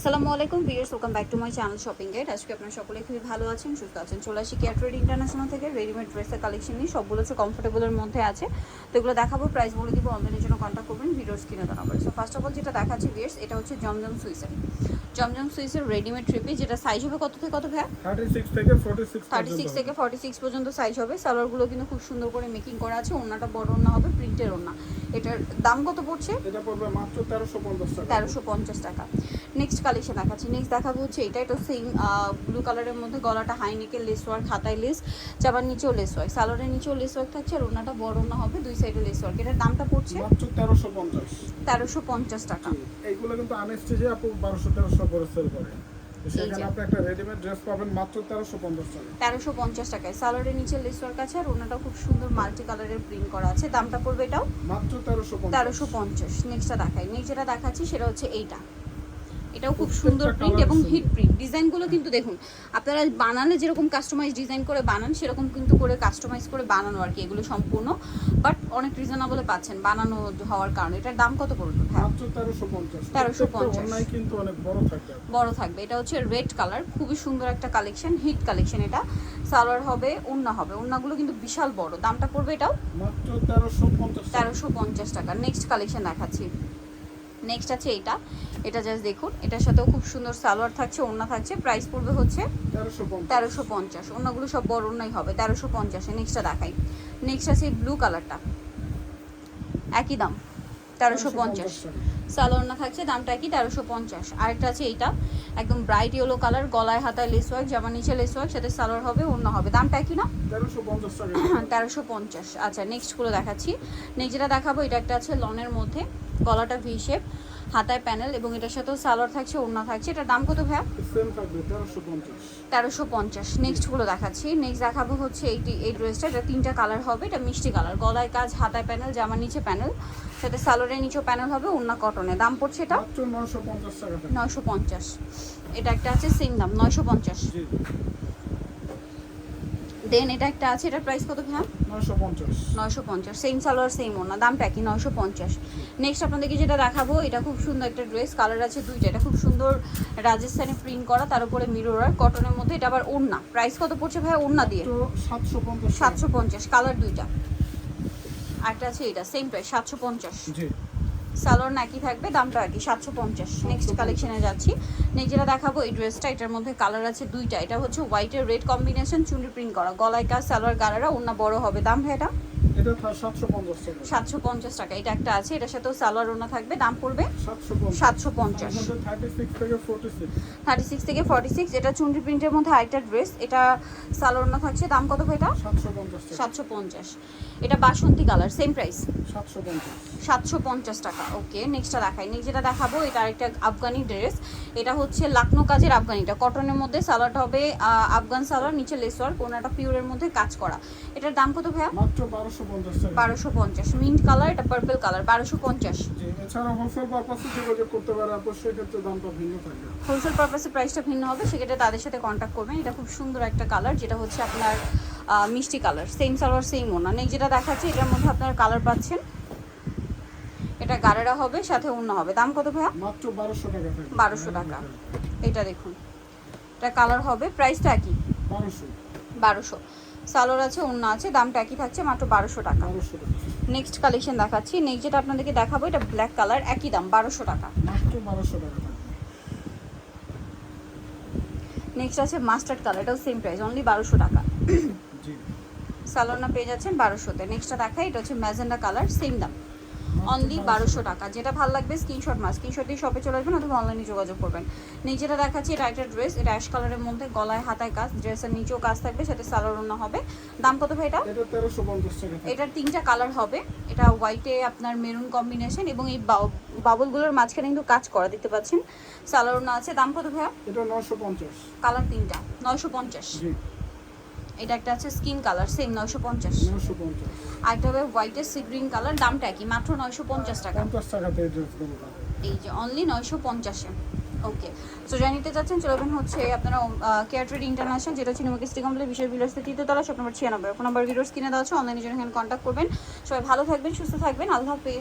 আসসালামু আলাইকুম viewers welcome back to my channel shopping guide. আজকে আপনারা সকলে খুবই ভালো আছেন সুস্থ আছেন। চলে আসি কেয়ার ট্রেড ইন্টারন্যাশনাল থেকে। রেডিমেড ড্রেসের কালেকশন নিয়ে সবগুলো হচ্ছে কমফোর্টেবলের মধ্যে আছে। তো এগুলো দেখাবো প্রাইস বলে দিব অনলাইনের জন্য কন্ট্যাক্ট করবেন ভিডিওর স্ক্রিনে দেওয়া number so first of all যেটা দেখাচ্ছি ভিউয়ার্স এটা হচ্ছে জমজম সুইসের জমজম সুইসের রেডিমেড ট্রিপি যেটা সাইজ হবে কত থেকে কত ভাইয়া? থার্টি সিক্স থেকে ফোর্টি সিক্স থার্টি সিক্স থেকে ফর্টি সিক্স পর্যন্ত সাইজ হবে। সালোয়ারগুলো কিন্তু খুব সুন্দর করে মেকিং করা আছে। ওড়নাটা বড় ওড়না হবে প্রিন্টের ওড়না। এটার দাম কত পড়ছে? এটা পড়বে মাত্র তেরোশো পঞ্চাশ টাকা। তেরোশো পঞ্চাশ টাকা। নেক্সট কালেকশন দেখাচ্ছি। নেক্সট দেখাবো হচ্ছে এটা। এটা সেম ব্লু কালারের মধ্যে গলাটা হাই নেকের লেস ওয়ার্ক হাতায় লেস চাবার নিচেও লেস ওয়ার্ক সালোয়ারের নিচেও লেস ওয়ার্ক থাকছে আর ওনাটা বড় না হবে দুই সাইডে লেস ওয়ার্ক এটার দামটা পড়ছে? মাত্র তেরোশো পঞ্চাশ। তেরোশো পঞ্চাশ টাকা। এইগুলো কিন্তু আনস্টেজে আপু বারোশো তেরোশো করে সেল করে। সেখানে আপনি একটা রেডিমেড ড্রেস পাবেন মাত্র তেরোশো পঞ্চাশ টাকা তেরোশো পঞ্চাশ টাকায়। সালোয়ারের নিচে কাছে আর ওনাটা খুব সুন্দর মাল্টি কালারের প্রিন্ট করা আছে। দামটা পড়বে এটাও? মাত্র নেক্সটটা দেখাই। নেক্সট যেটা দেখাচ্ছি সেটা হচ্ছে এইটা। এটাও খুব সুন্দর প্রিন্ট এবং হিট প্রিন্ট ডিজাইনগুলো কিন্তু দেখুন আপনারা বানালে যেরকম কাস্টমাইজ ডিজাইন করে বানান সেরকম কিন্তু করে কাস্টমাইজ করে বানানো আর কি এগুলো সম্পূর্ণ। বাট অনেক রিজনেবলে পাচ্ছেন বানানো হওয়ার কারণে। এটার দাম কত পড়বে হ্যাঁ। তেরোশো পঞ্চাশ। 1350 অন্যায় কিন্তু অনেক বড় থাকে বড় থাকবে। এটা হচ্ছে রেড কালার খুবই সুন্দর একটা কালেকশন হিট কালেকশন এটা। সালোয়ার হবে উন্না হবে। উন্নাগুলো কিন্তু বিশাল বড়। দামটা পড়বে এটাও? তেরোশো পঞ্চাশ টাকা। নেক্সট কালেকশন দেখাচ্ছি। নেক্সট আছে এটা। এটা জাস্ট দেখুন। এটার সাথেও খুব সুন্দর সালোয়ার থাকছে ওড়না থাকছে। প্রাইস পড়বে হচ্ছে তেরোশো পঞ্চাশ। ওড়নাগুলো সব বড় ওড়নাই হবে তেরোশো পঞ্চাশে নেক্সটটা দেখাই। নেক্সট আছে ব্লু কালারটা একই দাম তেরোশো পঞ্চাশ। সালোয়ার না থাকছে দামটা একই তেরোশো পঞ্চাশ। আরেকটা আছে এইটা একদম ব্রাইট ইয়েলো কালার গলায় হাতায় লেস ওয়ার্ক জামা নিচে লেস ওয়ার্ক সাথে সালোয়ার হবে অন্য হবে। দামটা একই না? তেরোশো পঞ্চাশ টাকা তেরোশো পঞ্চাশ। আচ্ছা নেক্সটগুলো দেখাচ্ছি। নেক্সট যেটা দেখাবো এটা একটা আছে লনের মধ্যে। গলাটা ভি শেপ হাতায় প্যানেল এবং এটার সাথেও সালোয়ার থাকছে ওড়না থাকছে। এটার দাম কত ভাইয়া? তেরোশো পঞ্চাশ। নেক্সটগুলো দেখাচ্ছি। নেক্সট দেখাবো হচ্ছে এইটি এই ড্রেসটা এটা তিনটা কালার হবে। এটা মিষ্টি কালার গলায় কাজ হাতায় প্যানেল জামার নিচে প্যানেল সাথে সালোয়ারের নিচেও প্যানেল হবে ওড়না কটনে দাম পড়ছে এটা? নয়শো পঞ্চাশ এটা একটা আছে সেম দাম নয়শো পঞ্চাশ। দেন এটা একটা আছে এটার প্রাইস কত ভাইয়া? নয়শো পঞ্চাশ। নয়শো পঞ্চাশ সেম সালোয়ার সেম ওনা দামটা কি নয়শো পঞ্চাশ। নেক্সট আপনাদেরকে যেটা দেখাবো এটা খুব সুন্দর একটা ড্রেস কালার আছে দুইটা এটা খুব সুন্দর রাজস্থানে প্রিন্ট করা তার উপরে মিরর কটনের মধ্যে এটা আবার ওড়না। প্রাইস কত পড়ছে ভাই ওড়না দিয়ে? সাতশো পঞ্চাশ সাতশো পঞ্চাশ কালার দুইটা। একটা আছে এটা সেম প্রাইস সাতশো পঞ্চাশ। সালোয়ার নাকি থাকবে দামটা আর কি সাতশো পঞ্চাশ। নেক্সট কালেকশনে যাচ্ছি। নেক্সট যেটা দেখাবো এই ড্রেসটা এটার মধ্যে কালার আছে দুইটা। এটা হচ্ছে হোয়াইট হোয়াইটের রেড কম্বিনেশন চুনি প্রিন্ট করা। গলায় কাজ সালোয়ার গালারা অন্য বড় হবে। দাম ভাই এটা? এটা সাতশো পঞ্চাশ টাকা। এটা একটা আছে এটার সাথেও সালোয়ার ওনা থাকবে দাম পড়বে সাতশো পঞ্চাশ। সাতশো পঞ্চাশ। থার্টি সিক্স থেকে ফোর্টি সিক্স থার্টি সিক্স থেকে ফর্টি সিক্স এটা চুনরি প্রিন্টের মধ্যে আরেকটা ড্রেস এটা সালোয়ার ওনা থাকছে। দাম কত ভাই এটা? সাতশো পঞ্চাশ টাকা। সাতশো পঞ্চাশ। এটা বাসন্তী কালার সেম প্রাইস সাতশো পঞ্চাশ। সাতশো পঞ্চাশ টাকা। ওকে নেক্সটটা দেখাই। নেক্সট যেটা দেখাবো এটা আরেকটা আফগানি ড্রেস এটা হচ্ছে লাকনো কাজের আফগানিটা। কটনের মধ্যে সালোয়ারটা হবে আফগান সালোয়ার নিচে লেসওয়ার কোনাটা পিওরের মধ্যে কাজ করা। এটার দাম কত ভাইয়া? মাত্র বারোশো পঞ্চাশ। টাকা বারোশো পঞ্চাশ মিন্ট কালার এটা পার্পল কালার বারোশো পঞ্চাশ। এছাড়া হোলসেল পারপাসে যোগাযোগ করতে পারে আপনার সেক্ষেত্রে দামটা ভিন্ন থাকবে হোলসেল পারপাসে প্রাইসটা ভিন্ন হবে সেক্ষেত্রে তাদের সাথে কন্ট্যাক্ট করবেন। এটা খুব সুন্দর একটা কালার যেটা হচ্ছে আপনার মিষ্টি কালার সেম সালোয়ার সেম ওনা নেক্সট যেটা দেখাচ্ছে এটার মধ্যে আপনার কালার পাচ্ছেন। এটা গাড়েরা হবে সাথে অন্য হবে। দাম কত ভাইয়া? মাত্র বারোশো টাকা বারোশো টাকা। এটা দেখুন। এটা কালার হবে প্রাইসটা একই বারোশো। বারোশো। সালোয়ার আছে অন্য আছে দামটা একই থাকছে মাত্র বারোশো টাকা। নেক্সট কালেকশন দেখাচ্ছি। নেক্সট যেটা আপনাদেরকে দেখাবো এটা ব্ল্যাক কালার একই দাম বারোশো টাকা। বারোশো টাকা। নেক্সট আছে মাস্টার্ড কালার এটাও সেম প্রাইস অনলি বারোশো টাকা। সালোয়ার সালোনা পেয়ে যাচ্ছেন বারোশোতে। নেক্সটটা দেখাই এটা হচ্ছে ম্যাজেন্ডা কালার সেম দাম। অনলি বারোশো টাকা। যেটা ভালো লাগবে স্ক্রিনশট মাস স্ক্রিনশট দিয়ে শপে চলে আসবেন অথবা অনলাইনে যোগাযোগ করবেন। নিচেটা দেখাচ্ছি এটা একটা ড্রেস এটা অ্যাশ কালারের মধ্যে গলায় হাতায় কাজ ড্রেসের নিচেও কাজ থাকবে সাথে সালোনা হবে। দাম কত ভাই এটা? এটার তিনটা কালার হবে। এটা হোয়াইটে আপনার মেরুন কম্বিনেশন এবং এই বাবলগুলোর মাঝখানে কিন্তু কাজ করা দেখতে পাচ্ছেন? সালোনা আছে। দাম কত ভাইয়া? এটা নশো পঞ্চাশ। কালার তিনটা। নয়শো পঞ্চাশ। এটা একটা আছে স্কিন কালার সেম নয়শো পঞ্চাশ। আরেকটা হবে হোয়াইটের সি গ্রিন কালার দামটা কি মাত্র নয়শো পঞ্চাশ টাকা। এই যে অনলি নয়শো পঞ্চাশে। ওকে সো যাই নিতে চাচ্ছেন চলবেন হচ্ছে আপনারা কেয়ার ট্রেড ইন্টারন্যাশনাল যেটা হচ্ছে নিমকে সিটি কমপ্লেক্স বিষয় বিলাসের তৃতীয়তলা শপ নম্বর ছিয়ানব্বই। ফোন নাম্বার ভিডিওস কিনে দেওয়া আছে অনলাইনে জন্য এখানে কন্ট্যাক্ট করবেন। সবাই ভালো থাকবেন সুস্থ থাকবেন। আল্লাহ হাফেজ।